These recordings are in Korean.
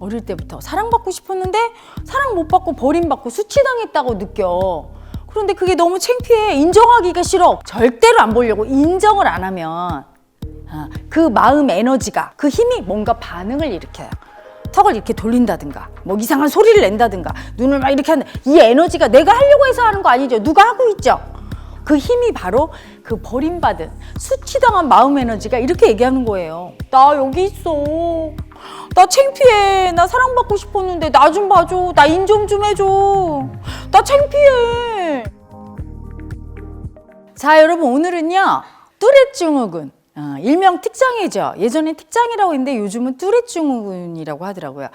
어릴 때부터 사랑받고 싶었는데 사랑 못 받고 버림받고 수치당했다고 느껴. 그런데 그게 너무 창피해. 인정하기가 싫어. 절대로 안 보려고 인정을 안 하면 아, 그 마음 에너지가 그 힘이 뭔가 반응을 일으켜요. 턱을 이렇게 돌린다든가 뭐 이상한 소리를 낸다든가 눈을 막 이렇게 하는 이 에너지가 내가 하려고 해서 하는 거 아니죠. 누가 하고 있죠. 그 힘이 바로 그 버림받은 수치당한 마음 에너지가 이렇게 얘기하는 거예요. 나 여기 있어. 나 창피해. 나 사랑받고 싶었는데 나 좀 봐줘. 나 인정 좀 해줘. 나 창피해. 자, 여러분 오늘은요. 뚜렛 증후군. 어, 일명 특장애죠. 예전엔 특장이라고 했는데 요즘은 뚜렛 증후군이라고 하더라고요.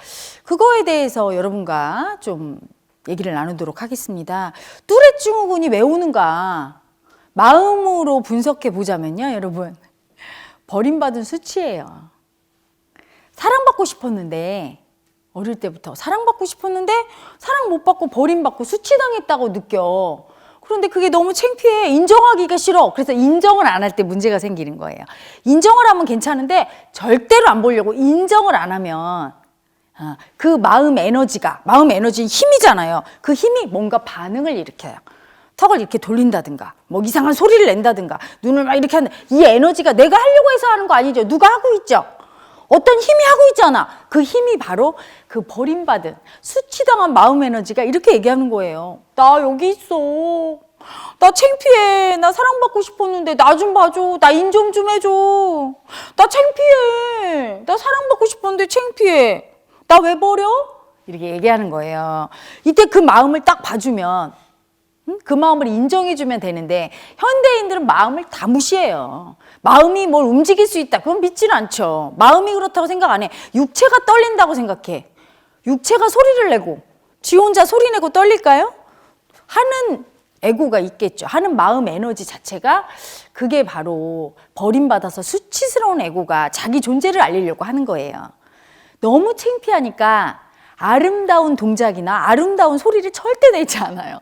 그거에 대해서 여러분과 좀 얘기를 나누도록 하겠습니다. 뚜렛 증후군이 왜 오는가? 마음으로 분석해 보자면요, 여러분. 버림받은 수치예요. 사랑받고 싶었는데 어릴 때부터 사랑받고 싶었는데 사랑 못 받고 버림받고 수치당했다고 느껴. 그런데 그게 너무 창피해. 인정하기가 싫어. 그래서 인정을 안 할 때 문제가 생기는 거예요. 인정을 하면 괜찮은데 절대로 안 보려고 인정을 안 하면 아, 그 마음 에너지가 마음 에너지는 힘이잖아요. 그 힘이 뭔가 반응을 일으켜요. 턱을 이렇게 돌린다든가 뭐 이상한 소리를 낸다든가 눈을 막 이렇게 하는 이 에너지가 내가 하려고 해서 하는 거 아니죠. 누가 하고 있죠. 어떤 힘이 하고 있잖아. 그 힘이 바로 그 버림받은 수치당한 마음 에너지가 이렇게 얘기하는 거예요. 나 여기 있어. 나 창피해. 나 사랑받고 싶었는데 나 좀 봐줘. 나 인정 좀 해줘. 나 창피해. 나 사랑받고 싶었는데 창피해. 나 왜 버려? 이렇게 얘기하는 거예요. 이때 그 마음을 딱 봐주면 응? 그 마음을 인정해주면 되는데 현대인들은 마음을 다 무시해요. 마음이 뭘 움직일 수 있다. 그건 믿지는 않죠. 마음이 그렇다고 생각 안 해. 육체가 떨린다고 생각해. 육체가 소리를 내고 지 혼자 소리 내고 떨릴까요? 하는 에고가 있겠죠. 하는 마음 에너지 자체가 그게 바로 버림받아서 수치스러운 에고가 자기 존재를 알리려고 하는 거예요. 너무 창피하니까 아름다운 동작이나 아름다운 소리를 절대 내지 않아요.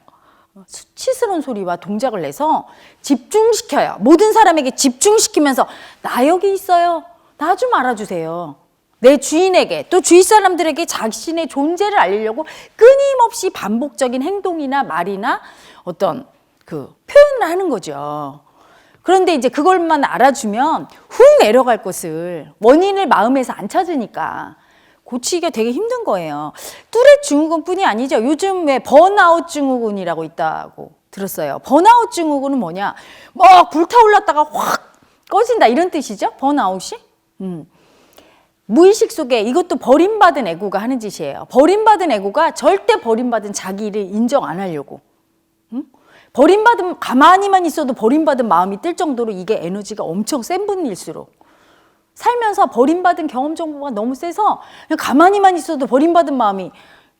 수치스러운 소리와 동작을 내서 집중시켜요. 모든 사람에게 집중시키면서 나 여기 있어요. 나 좀 알아주세요. 내 주인에게 또 주위 사람들에게 자신의 존재를 알리려고 끊임없이 반복적인 행동이나 말이나 어떤 그 표현을 하는 거죠. 그런데 이제 그걸만 알아주면 훅 내려갈 것을 원인을 마음에서 안 찾으니까 고치기가 되게 힘든 거예요. 뚜렛 증후군뿐이 아니죠. 요즘 왜 번아웃 증후군이라고 있다고 들었어요. 번아웃 증후군은 뭐냐? 막 불타올랐다가 확 꺼진다 이런 뜻이죠. 번아웃이? 음. 무의식 속에 이것도 버림받은 애고가 하는 짓이에요. 버림받은 애고가 절대 버림받은 자기를 인정 안 하려고. 음? 버림받은 가만히만 있어도 버림받은 마음이 뜰 정도로 이게 에너지가 엄청 센 분일수록 살면서 버림받은 경험 정보가 너무 세서 그냥 가만히만 있어도 버림받은 마음이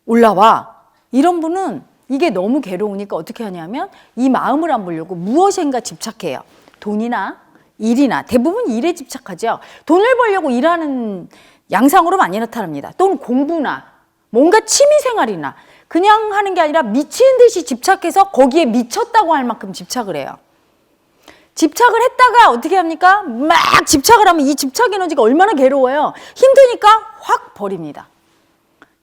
올라와. 이런 분은 이게 너무 괴로우니까 어떻게 하냐면 이 마음을 안 보려고 무엇인가 집착해요. 돈이나 일이나 대부분 일에 집착하죠. 돈을 벌려고 일하는 양상으로 많이 나타납니다. 또는 공부나 뭔가 취미 생활이나 그냥 하는 게 아니라 미친 듯이 집착해서 거기에 미쳤다고 할 만큼 집착을 해요. 집착을 했다가 어떻게 합니까? 막 집착을 하면 이 집착 에너지가 얼마나 괴로워요. 힘드니까 확 버립니다.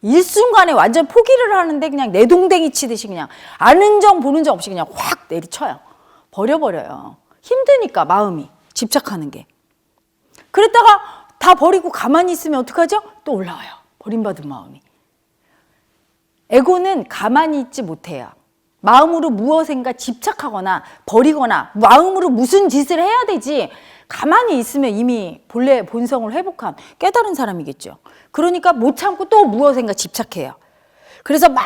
일순간에 완전 포기를 하는데 그냥 내동댕이 치듯이 그냥 아는 정 보는 정 없이 그냥 확 내리쳐요. 버려버려요. 힘드니까 마음이 집착하는 게. 그랬다가 다 버리고 가만히 있으면 어떡하죠? 또 올라와요. 버림받은 마음이. 에고는 가만히 있지 못해요. 마음으로 무엇인가 집착하거나 버리거나 마음으로 무슨 짓을 해야 되지 가만히 있으면 이미 본래 본성을 회복한 깨달은 사람이겠죠. 그러니까 못 참고 또 무엇인가 집착해요. 그래서 막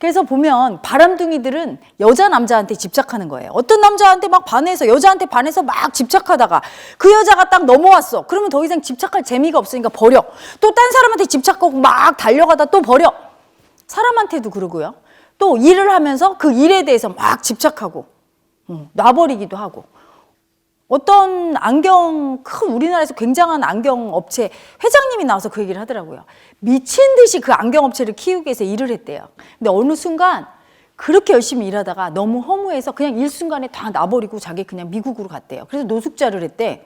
그래서 보면 바람둥이들은 여자 남자한테 집착하는 거예요. 어떤 남자한테 막 반해서 여자한테 반해서 막 집착하다가 그 여자가 딱 넘어왔어. 그러면 더 이상 집착할 재미가 없으니까 버려. 또 딴 사람한테 집착하고 막 달려가다 또 버려. 사람한테도 그러고요. 또 일을 하면서 그 일에 대해서 막 집착하고 음, 놔버리기도 하고 어떤 안경 큰 우리나라에서 굉장한 안경 업체 회장님이 나와서 그 얘기를 하더라고요. 미친 듯이 그 안경 업체를 키우기 위해서 일을 했대요. 근데 어느 순간 그렇게 열심히 일하다가 너무 허무해서 그냥 일순간에 다 놔버리고 자기 그냥 미국으로 갔대요. 그래서 노숙자를 했대.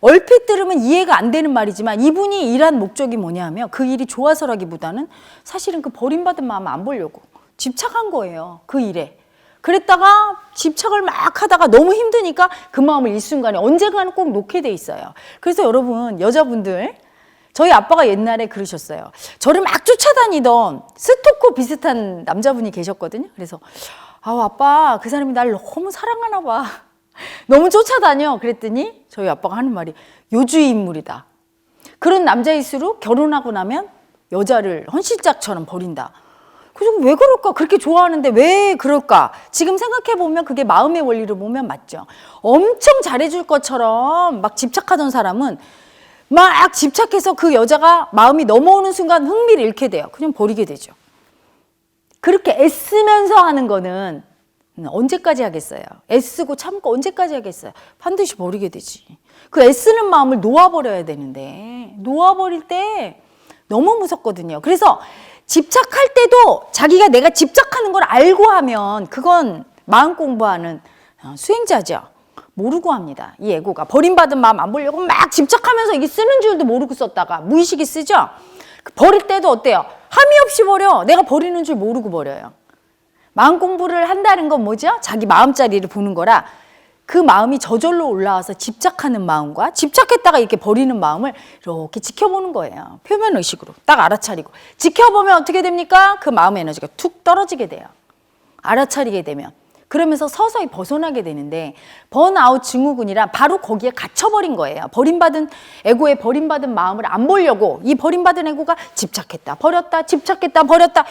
얼핏 들으면 이해가 안 되는 말이지만 이분이 일한 목적이 뭐냐면 그 일이 좋아서라기보다는 사실은 그 버림받은 마음 안 보려고 집착한 거예요. 그 일에. 그랬다가 집착을 막 하다가 너무 힘드니까 그 마음을 일순간에 언젠가는 꼭 놓게 돼 있어요. 그래서 여러분, 여자분들, 저희 아빠가 옛날에 그러셨어요. 저를 막 쫓아다니던 스토커 비슷한 남자분이 계셨거든요. 그래서, 아우, 아빠, 그 사람이 날 너무 사랑하나 봐. 너무 쫓아다녀. 그랬더니 저희 아빠가 하는 말이 요주의 인물이다. 그런 남자일수록 결혼하고 나면 여자를 헌실짝처럼 버린다. 그래서 왜 그럴까? 그렇게 좋아하는데 왜 그럴까? 지금 생각해 보면 그게 마음의 원리로 보면 맞죠. 엄청 잘해줄 것처럼 막 집착하던 사람은 막 집착해서 그 여자가 마음이 넘어오는 순간 흥미를 잃게 돼요. 그냥 버리게 되죠. 그렇게 애쓰면서 하는 거는 언제까지 하겠어요? 애쓰고 참고 언제까지 하겠어요? 반드시 버리게 되지. 그 애쓰는 마음을 놓아버려야 되는데, 놓아버릴 때 너무 무섭거든요. 그래서 집착할 때도 자기가 내가 집착하는 걸 알고 하면 그건 마음 공부하는 어, 수행자죠. 모르고 합니다. 이 애고가 버림받은 마음 안 보려고 막 집착하면서 이게 쓰는 줄도 모르고 썼다가 무의식이 쓰죠. 그 버릴 때도 어때요? 함이 없이 버려. 내가 버리는 줄 모르고 버려요. 마음 공부를 한다는 건 뭐죠? 자기 마음자리를 보는 거라 그 마음이 저절로 올라와서 집착하는 마음과 집착했다가 이렇게 버리는 마음을 이렇게 지켜보는 거예요. 표면 의식으로 딱 알아차리고 지켜보면 어떻게 됩니까? 그 마음의 에너지가 툭 떨어지게 돼요. 알아차리게 되면 그러면서 서서히 벗어나게 되는데 번아웃 증후군이라 바로 거기에 갇혀버린 거예요. 버림받은 에고의 버림받은 마음을 안 보려고 이 버림받은 에고가 집착했다 버렸다 집착했다 버렸다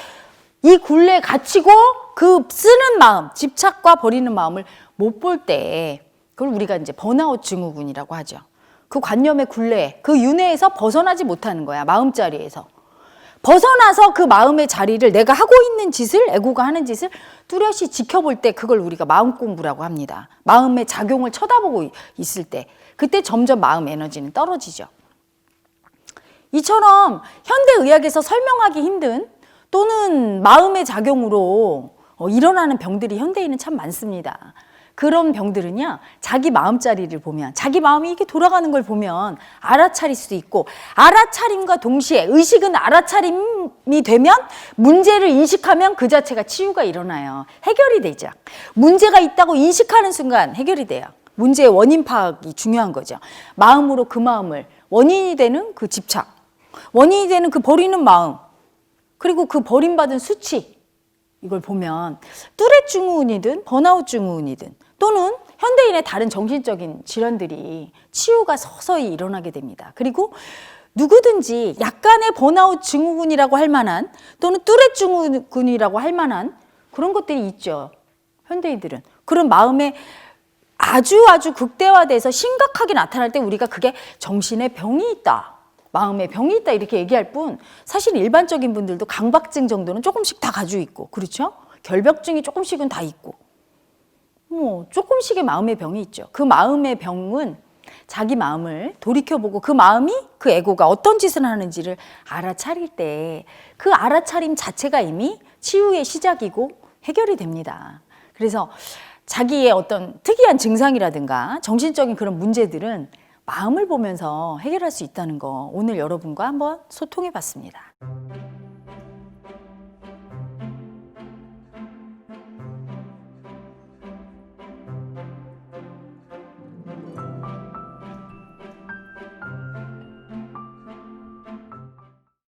이 굴레에 갇히고 그 쓰는 마음 집착과 버리는 마음을 못 볼 때 그걸 우리가 이제 번아웃 증후군이라고 하죠. 그 관념의 굴레 그 윤회에서 벗어나지 못하는 거야 마음 자리에서. 벗어나서 그 마음의 자리를 내가 하고 있는 짓을 에고가 하는 짓을 뚜렷이 지켜볼 때 그걸 우리가 마음 공부라고 합니다. 마음의 작용을 쳐다보고 있을 때 그때 점점 마음 에너지는 떨어지죠. 이처럼 현대 의학에서 설명하기 힘든 또는 마음의 작용으로 어, 일어나는 병들이 현대에는 참 많습니다. 그런 병들은요, 자기 마음자리를 보면, 자기 마음이 이렇게 돌아가는 걸 보면 알아차릴 수도 있고, 알아차림과 동시에 의식은 알아차림이 되면 문제를 인식하면 그 자체가 치유가 일어나요. 해결이 되죠. 문제가 있다고 인식하는 순간 해결이 돼요. 문제의 원인 파악이 중요한 거죠. 마음으로 그 마음을, 원인이 되는 그 집착, 원인이 되는 그 버리는 마음, 그리고 그 버림받은 수치, 이걸 보면 뚜렛 증후군이든 번아웃 증후군이든 또는 현대인의 다른 정신적인 질환들이 치유가 서서히 일어나게 됩니다. 그리고 누구든지 약간의 번아웃 증후군이라고 할 만한 또는 뚜렛 증후군이라고 할 만한 그런 것들이 있죠. 현대인들은 그런 마음에 아주 아주 극대화돼서 심각하게 나타날 때 우리가 그게 정신의 병이 있다. 마음에 병이 있다 이렇게 얘기할 뿐 사실 일반적인 분들도 강박증 정도는 조금씩 다 가지고 있고 그렇죠? 결벽증이 조금씩은 다 있고 뭐 조금씩의 마음의 병이 있죠. 그 마음의 병은 자기 마음을 돌이켜보고 그 마음이 그 에고가 어떤 짓을 하는지를 알아차릴 때 그 알아차림 자체가 이미 치유의 시작이고 해결이 됩니다. 그래서 자기의 어떤 특이한 증상이라든가 정신적인 그런 문제들은 마음을 보면서 해결할 수 있다는 거 오늘 여러분과 한번 소통해 봤습니다.